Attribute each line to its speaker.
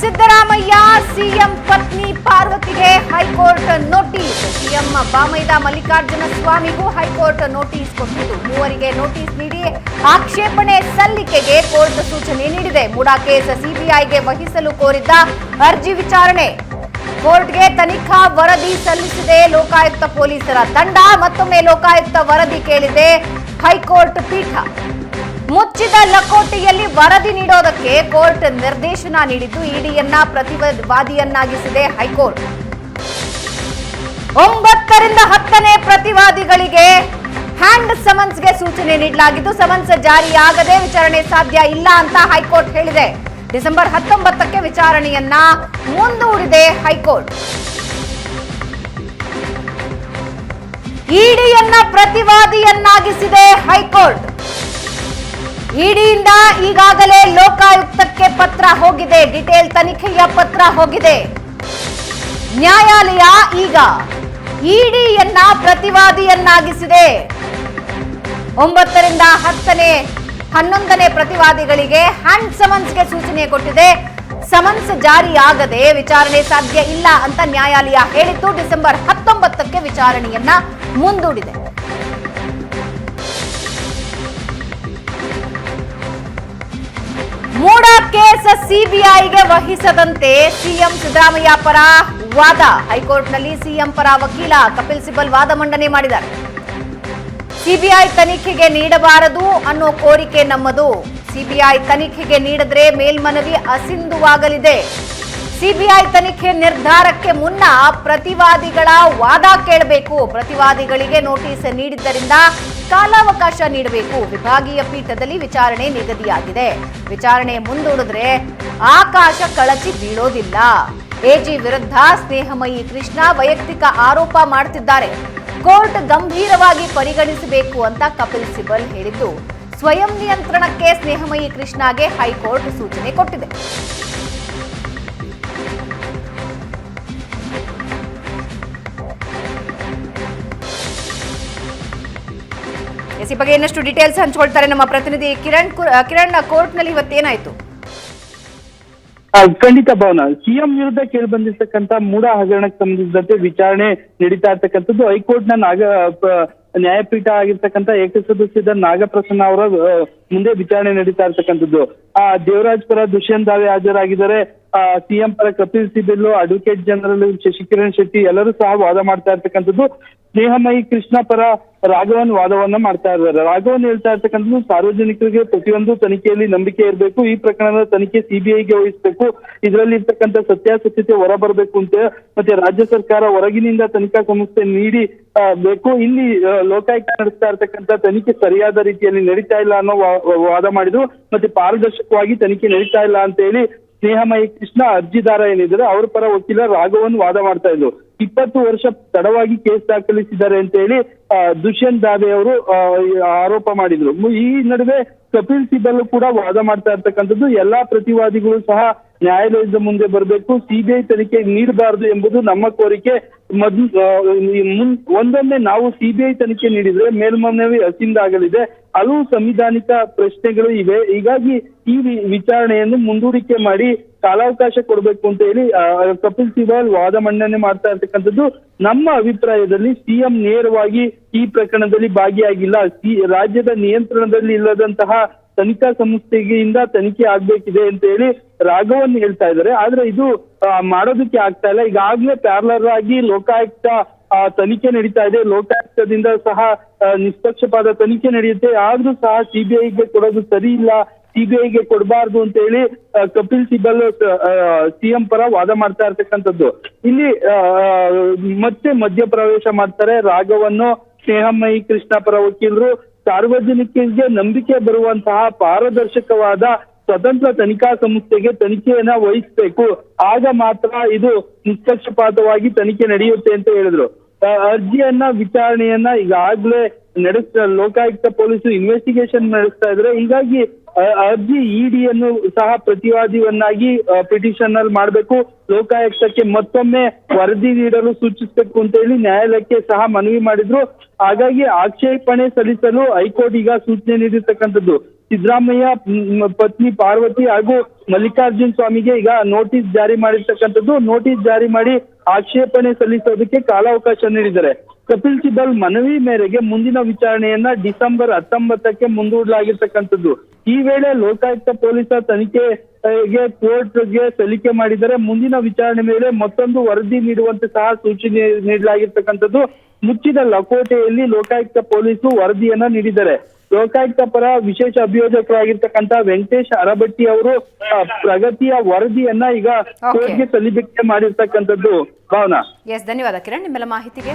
Speaker 1: Siddaramaiah, CM ಪತ್ನಿ ಪಾರ್ವತಿಗೆ high court notice. CM ಬಾಮೈದ ಮಲ್ಲಿಕಾರ್ಜುನ ಸ್ವಾಮಿಗೂ ಹೈಕೋರ್ಟ್ ನೋಟಿಸ್ ಕೊಟ್ಟಿದ್ದು ಮೂವರಿಗೆ ನೋಟಿಸ್ ನೀಡಿ ಆಕ್ಷೇಪಣೆ ಸಲ್ಲಿಕೆಗೆ ಕೋರ್ಟ್ ಸೂಚನೆ ನೀಡಿದೆ. ಮೂಡಾ ಕೇಸ್ ಸಿಬಿಐಗೆ ವಹಿಸಲು ಕೋರಿದ್ದ ಅರ್ಜಿ ವಿಚಾರಣೆ. ಕೋರ್ಟ್ಗೆ ತನಿಖಾ ವರದಿ ಸಲ್ಲಿಸಿದೆ. ಲೋಕಾಯುಕ್ತ ಪೊಲೀಸರ ತಂಡ ಮತ್ತೊಮ್ಮೆ ಲೋಕಾಯುಕ್ತ ವರದಿ ಕೇಳಿದೆ. ಹೈಕೋರ್ಟ್ ಪೀಠ. ಮುಚ್ಚಿದ ಲಕೋಟೆಯಲ್ಲಿ ವರದಿ ನೀಡೋದಕ್ಕೆ ಕೋರ್ಟ್ ನಿರ್ದೇಶನ ನೀಡಿದ್ದು, ಇಡಿಯನ್ನ ಪ್ರತಿವಾದಿಯನ್ನಾಗಿಸಿದೆ ಹೈಕೋರ್ಟ್. ಒಂಬತ್ತರಿಂದ ಹತ್ತನೇ ಪ್ರತಿವಾದಿಗಳಿಗೆ ಹ್ಯಾಂಡ್ ಸಮನ್ಸ್ಗೆ ಸೂಚನೆ ನೀಡಲಾಗಿದ್ದು, ಸಮನ್ಸ್ ಜಾರಿಯಾಗದೆ ವಿಚಾರಣೆ ಸಾಧ್ಯ ಇಲ್ಲ ಅಂತ ಹೈಕೋರ್ಟ್ ಹೇಳಿದೆ. ಡಿಸೆಂಬರ್ ಹತ್ತೊಂಬತ್ತಕ್ಕೆ ವಿಚಾರಣೆಯನ್ನ ಮುಂದೂಡಿದೆ ಹೈಕೋರ್ಟ್. ಇಡಿಯನ್ನ ಪ್ರತಿವಾದಿಯನ್ನಾಗಿಸಿದೆ ಹೈಕೋರ್ಟ್. ಇಡಿಯಿಂದ ಈಗಾಗಲೇ ಲೋಕಾಯುಕ್ತಕ್ಕೆ ಪತ್ರ ಹೋಗಿದೆ. ಡಿಟೇಲ್ ತನಿಖೆಯ ಪತ್ರ ಹೋಗಿದೆ. ನ್ಯಾಯಾಲಯ ಈಗ ಇಡಿಯನ್ನ ಪ್ರತಿವಾದಿಯನ್ನಾಗಿಸಿದೆ. ಒಂಬತ್ತರಿಂದ ಹತ್ತನೇ, ಹನ್ನೊಂದನೇ ಪ್ರತಿವಾದಿಗಳಿಗೆ ಹ್ಯಾಂಡ್ ಸಮನ್ಸ್ಗೆ ಸೂಚನೆ ಕೊಟ್ಟಿದೆ. ಸಮನ್ಸ್ ಜಾರಿಯಾಗದೆ ವಿಚಾರಣೆ ಸಾಧ್ಯ ಇಲ್ಲ ಅಂತ ನ್ಯಾಯಾಲಯ ಹೇಳಿದ್ದು ಡಿಸೆಂಬರ್ ಹತ್ತೊಂಬತ್ತಕ್ಕೆ ವಿಚಾರಣೆಯನ್ನ ಮುಂದೂಡಿದೆ. ಮೂಡ ಕೇಸ್ ಸಿಬಿಐಗೆ ವಹಿಸದಂತೆ ಸಿಎಂ ಸಿದ್ದರಾಮಯ್ಯ ಪರ ವಾದ. ಹೈಕೋರ್ಟ್ನಲ್ಲಿ ಸಿಎಂ ಪರ ವಕೀಲ ಕಪಿಲ್ ಸಿಬಲ್ ವಾದ ಮಂಡನೆ ಮಾಡಿದ್ದಾರೆ. ಸಿಬಿಐ ತನಿಖೆಗೆ ನೀಡಬಾರದು ಅನ್ನೋ ಕೋರಿಕೆ ನಮ್ಮದು. ಸಿಬಿಐ ತನಿಖೆಗೆ ನೀಡಿದ್ರೆ ಮೇಲ್ಮನವಿ ಅಸಿಂಧುವಾಗಲಿದೆ. ಸಿಬಿಐ ತನಿಖೆ ನಿರ್ಧಾರಕ್ಕೆ ಮುನ್ನ ಪ್ರತಿವಾದಿಗಳ ವಾದ ಕೇಳಬೇಕು. ಪ್ರತಿವಾದಿಗಳಿಗೆ ನೋಟಿಸ್ ನೀಡಿದ್ದರಿಂದ ಕಾಲಾವಕಾಶ ನೀಡಬೇಕು. ವಿಭಾಗೀಯ ಪೀಠದಲ್ಲಿ ವಿಚಾರಣೆ ನಿಗದಿಯಾಗಿದೆ. ವಿಚಾರಣೆ ಮುಂದೂಡಿದ್ರೆ ಆಕಾಶ ಕಳಚಿ ಬೀಳೋದಿಲ್ಲ. ಎಜಿ ವಿರುದ್ಧ ಸ್ನೇಹಮಯಿ ಕೃಷ್ಣ ವೈಯಕ್ತಿಕ ಆರೋಪ ಮಾಡುತ್ತಿದ್ದಾರೆ. ಕೋರ್ಟ್ ಗಂಭೀರವಾಗಿ ಪರಿಗಣಿಸಬೇಕು ಅಂತ ಕಪಿಲ್ ಸಿಬಲ್ ಹೇಳಿದ್ದು, ಸ್ವಯಂ ನಿಯಂತ್ರಣಕ್ಕೆ ಸ್ನೇಹಮಯಿ ಕೃಷ್ಣಗೆ ಹೈಕೋರ್ಟ್ ಸೂಚನೆ ಕೊಟ್ಟಿದೆ. ಎಸ್ ಬಗ್ಗೆ ಇನ್ನಷ್ಟು ಡೀಟೇಲ್ಸ್ ಹಂಚ್ಕೊಳ್ತಾರೆ ನಮ್ಮ ಪ್ರತಿನಿಧಿ ಕಿರಣ್ ಕಿರಣ್ ಕೋರ್ಟ್ನಲ್ಲಿ ಇವತ್ತೇನಾಯ್ತು?
Speaker 2: ಖಂಡಿತ ಭವನ. ಸಿಎಂ ವಿರುದ್ಧ ಕೇಳಿ ಬಂದಿರ್ತಕ್ಕಂತ ಮೂಡ ಹಗರಣಕ್ಕೆ ಸಂಬಂಧಿಸಿದಂತೆ ವಿಚಾರಣೆ ನಡೀತಾ ಇರ್ತಕ್ಕಂಥದ್ದು. ಹೈಕೋರ್ಟ್ನ ನಾಗ ನ್ಯಾಯಪೀಠ ಆಗಿರ್ತಕ್ಕಂಥ ಏಕಸದಸ್ಯದ ನಾಗಪ್ರಸನ್ನ ಅವರ ಮುಂದೆ ವಿಚಾರಣೆ ನಡೀತಾ ಇರ್ತಕ್ಕಂಥದ್ದು. ಆ ದೇವರಾಜ್ ಪರ ದುಷ್ಯಂತ್ ದಾವೆ ಹಾಜರಾಗಿದ್ದಾರೆ. ಸಿಎಂ ಪರ ಕಪಿಲ್ ಸಿಬಿಲ್ ಅಡ್ವೊಕೇಟ್ ಜನರಲ್ ಶಶಿಕಿರಣ್ ಶೆಟ್ಟಿ ಎಲ್ಲರೂ ಸಹ ವಾದ ಮಾಡ್ತಾ ಇರ್ತಕ್ಕಂಥದ್ದು. ಸ್ನೇಹಮಯಿ ಕೃಷ್ಣ ಪರ ರಾಘವನ್ ವಾದವನ್ನ ಮಾಡ್ತಾ ಇದ್ದಾರೆ. ರಾಘವನ್ ಹೇಳ್ತಾ ಇರ್ತಕ್ಕಂಥದ್ದು ಸಾರ್ವಜನಿಕರಿಗೆ ಪ್ರತಿಯೊಂದು ತನಿಖೆಯಲ್ಲಿ ನಂಬಿಕೆ ಇರಬೇಕು. ಈ ಪ್ರಕರಣದ ತನಿಖೆ ಸಿಬಿಐಗೆ ವಹಿಸಬೇಕು. ಇದರಲ್ಲಿ ಇರ್ತಕ್ಕಂಥ ಸತ್ಯಾಸತ್ಯತೆ ಹೊರಬರಬೇಕು ಅಂತ ಮತ್ತೆ ರಾಜ್ಯ ಸರ್ಕಾರ ಹೊರಗಿನಿಂದ ತನಿಖಾ ಸಂಸ್ಥೆ ನೀಡಿ ಆ, ಬೇಕು. ಇಲ್ಲಿ ಆ, ಲೋಕಾಯುಕ್ತ ನಡೆಸ್ತಾ ಇರ್ತಕ್ಕಂಥ ತನಿಖೆ ಸರಿಯಾದ ರೀತಿಯಲ್ಲಿ ನಡೀತಾ ಇಲ್ಲ ಅನ್ನೋ ವಾದ ಮಾಡಿದ್ರು. ಮತ್ತೆ ಪಾರದರ್ಶಕವಾಗಿ ತನಿಖೆ ನಡೀತಾ ಇಲ್ಲ ಅಂತ ಹೇಳಿ ಸ್ನೇಹಮಯಿ ಕೃಷ್ಣ ಅರ್ಜಿದಾರ ಏನಿದ್ದಾರೆ ಅವ್ರ ಪರ ವಕೀಲ ರಾಘವನ್ ವಾದ ಮಾಡ್ತಾ ಇದ್ರು. ಇಪ್ಪತ್ತು ವರ್ಷ ತಡವಾಗಿ ಕೇಸ್ ದಾಖಲಿಸಿದ್ದಾರೆ ಅಂತ ಹೇಳಿ ದುಷ್ಯಂತ್ ದಾವೆ ಅವರು ಆರೋಪ ಮಾಡಿದ್ರು. ಈ ನಡುವೆ ಕಪಿಲ್ ಸಿಬಲ್ ಕೂಡ ವಾದ ಮಾಡ್ತಾ ಇರ್ತಕ್ಕಂಥದ್ದು. ಎಲ್ಲಾ ಪ್ರತಿವಾದಿಗಳು ಸಹ ನ್ಯಾಯಾಲಯದ ಮುಂದೆ ಬರಬೇಕು, ಸಿಬಿಐ ತನಿಖೆ ನೀಡಬಾರದು ಎಂಬುದು ನಮ್ಮ ಕೋರಿಕೆ. ಮೊದ್ಲು ಒಂದೊಮ್ಮೆ ನಾವು ಸಿಬಿಐ ತನಿಖೆ ನೀಡಿದ್ರೆ ಮೇಲ್ಮನವಿ ಅಸಿಂದಾಗಲಿದೆ ಹಲವು ಸಂವಿಧಾನಿಕ ಪ್ರಶ್ನೆಗಳು ಇವೆ. ಹೀಗಾಗಿ ಈ ವಿಚಾರಣೆಯನ್ನು ಮುಂದೂಡಿಕೆ ಮಾಡಿ ಕಾಲಾವಕಾಶ ಕೊಡಬೇಕು ಅಂತ ಹೇಳಿ ಕಪಿಲ್ ಸಿಬಲ್ ವಾದ ಮಂಡನೆ ಮಾಡ್ತಾ ಇರ್ತಕ್ಕಂಥದ್ದು ನಮ್ಮ ಅಭಿಪ್ರಾಯದಲ್ಲಿ ಸಿಎಂ ನೇರವಾಗಿ ಈ ಪ್ರಕರಣದಲ್ಲಿ ಭಾಗಿಯಾಗಿಲ್ಲ. ರಾಜ್ಯದ ನಿಯಂತ್ರಣದಲ್ಲಿ ಇಲ್ಲದಂತಹ ತನಿಖಾ ಸಂಸ್ಥೆಯಿಂದ ತನಿಖೆ ಆಗ್ಬೇಕಿದೆ ಅಂತ ಹೇಳಿ ರಾಘವನ್ ಹೇಳ್ತಾ ಇದ್ದಾರೆ. ಆದ್ರೆ ಇದು ಮಾಡೋದಕ್ಕೆ ಆಗ್ತಾ ಇಲ್ಲ. ಈಗಾಗ್ಲೇ ಪ್ಯಾರ್ಲರ್ ಆಗಿ ಲೋಕಾಯುಕ್ತ ತನಿಖೆ ನಡೀತಾ ಇದೆ. ಲೋಕಾಯುಕ್ತದಿಂದ ಸಹ ನಿಷ್ಪಕ್ಷಪಾತ ತನಿಖೆ ನಡೆಯುತ್ತೆ. ಆದ್ರೂ ಸಹ ಸಿಬಿಐಗೆ ಕೊಡೋದು ಸರಿ ಇಲ್ಲ ಸಿಬಿಐಗೆ ಕೊಡಬಾರ್ದು ಅಂತ ಹೇಳಿ ಕಪಿಲ್ ಸಿಬಲ್ ಸಿಎಂ ಪರ ವಾದ ಮಾಡ್ತಾ ಇರ್ತಕ್ಕಂಥದ್ದು. ಇಲ್ಲಿ ಮತ್ತೆ ಮಧ್ಯಪ್ರವೇಶ ಮಾಡ್ತಾರೆ ರಾಘವನ್ನು, ಸ್ನೇಹಮಯಿ ಕೃಷ್ಣ ಪರ ವಕೀಲರು. ಸಾರ್ವಜನಿಕರಿಗೆ ನಂಬಿಕೆ ಬರುವಂತಹ ಪಾರದರ್ಶಕವಾದ ಸ್ವತಂತ್ರ ತನಿಖಾ ಸಂಸ್ಥೆಗೆ ತನಿಖೆಯನ್ನ ವಹಿಸಬೇಕು. ಆಗ ಮಾತ್ರ ಇದು ನಿಷ್ಪಕ್ಷಪಾತವಾಗಿ ತನಿಖೆ ನಡೆಯುತ್ತೆ ಅಂತ ಹೇಳಿದ್ರು. ಅರ್ಜಿಯನ್ನ ವಿಚಾರಣೆಯನ್ನ ಈಗಾಗ್ಲೇ ನಡೆಸ್ತಾ ಲೋಕಾಯುಕ್ತ ಪೊಲೀಸರು ಇನ್ವೆಸ್ಟಿಗೇಷನ್ ನಡೆಸ್ತಾ ಇದ್ರೆ, ಹೀಗಾಗಿ ಅರ್ಜಿ ಇಡಿಯನ್ನು ಸಹ ಪ್ರತಿವಾದಿಯನ್ನಾಗಿ ಪಿಟಿಷನ್ ಅಲ್ಲಿ ಮಾಡಬೇಕು. ಲೋಕಾಯುಕ್ತಕ್ಕೆ ಮತ್ತೊಮ್ಮೆ ವರದಿ ನೀಡಲು ಸೂಚಿಸಬೇಕು ಅಂತ ಹೇಳಿ ನ್ಯಾಯಾಲಯಕ್ಕೆ ಸಹ ಮನವಿ ಮಾಡಿದ್ರು. ಹಾಗಾಗಿ ಆಕ್ಷೇಪಣೆ ಸಲ್ಲಿಸಲು ಹೈಕೋರ್ಟ್ ಈಗ ಸೂಚನೆ ನೀಡಿರ್ತಕ್ಕಂಥದ್ದು. ಸಿದ್ದರಾಮಯ್ಯ ಪತ್ನಿ ಪಾರ್ವತಿ ಹಾಗೂ ಮಲ್ಲಿಕಾರ್ಜುನ್ ಸ್ವಾಮಿಗೆ ಈಗ ನೋಟಿಸ್ ಜಾರಿ ಮಾಡಿರ್ತಕ್ಕಂಥದ್ದು. ನೋಟಿಸ್ ಜಾರಿ ಮಾಡಿ ಆಕ್ಷೇಪಣೆ ಸಲ್ಲಿಸೋದಕ್ಕೆ ಕಾಲಾವಕಾಶ ನೀಡಿದ್ದಾರೆ. ಕಪಿಲ್ ಸಿಬಲ್ ಮನವಿ ಮೇರೆಗೆ ಮುಂದಿನ ವಿಚಾರಣೆಯನ್ನ ಡಿಸೆಂಬರ್ ಹತ್ತೊಂಬತ್ತಕ್ಕೆ ಮುಂದೂಡಲಾಗಿರ್ತಕ್ಕಂಥದ್ದು. ಈ ವೇಳೆ ಲೋಕಾಯುಕ್ತ ಪೊಲೀಸರ ತನಿಖೆಗೆ ಕೋರ್ಟ್ಗೆ ಸಲ್ಲಿಕೆ ಮಾಡಿದರೆ ಮುಂದಿನ ವಿಚಾರಣೆ ಮೇಲೆ ಮತ್ತೊಂದು ವರದಿ ನೀಡುವಂತೆ ಸಹ ಸೂಚನೆ ನೀಡಲಾಗಿರ್ತಕ್ಕಂಥದ್ದು. ಮುಚ್ಚಿದ ಲಕೋಟೆಯಲ್ಲಿ ಲೋಕಾಯುಕ್ತ ಪೊಲೀಸರು ವರದಿಯನ್ನ ನೀಡಿದ್ದಾರೆ ಲೋಕಾಯುಕ್ತ ಪರ ವಿಶೇಷ ಅಭಿಯೋಜಕರಾಗಿರ್ತಕ್ಕಂಥ ವೆಂಕಟೇಶ್ ಅರಬಟ್ಟಿ ಅವರು ಪ್ರಗತಿಯ ವರದಿಯನ್ನ ಈಗ ಕೋರ್ಟ್ಗೆ ಸಲ್ಲಿಕೆ ಮಾಡಿರ್ತಕ್ಕಂಥದ್ದು. ಭಾವನಾ.
Speaker 1: ಎಸ್ ಧನ್ಯವಾದ ಕಿರಣ್ ನಿಮ್ಮೆಲ್ಲ ಮಾಹಿತಿಗೆ.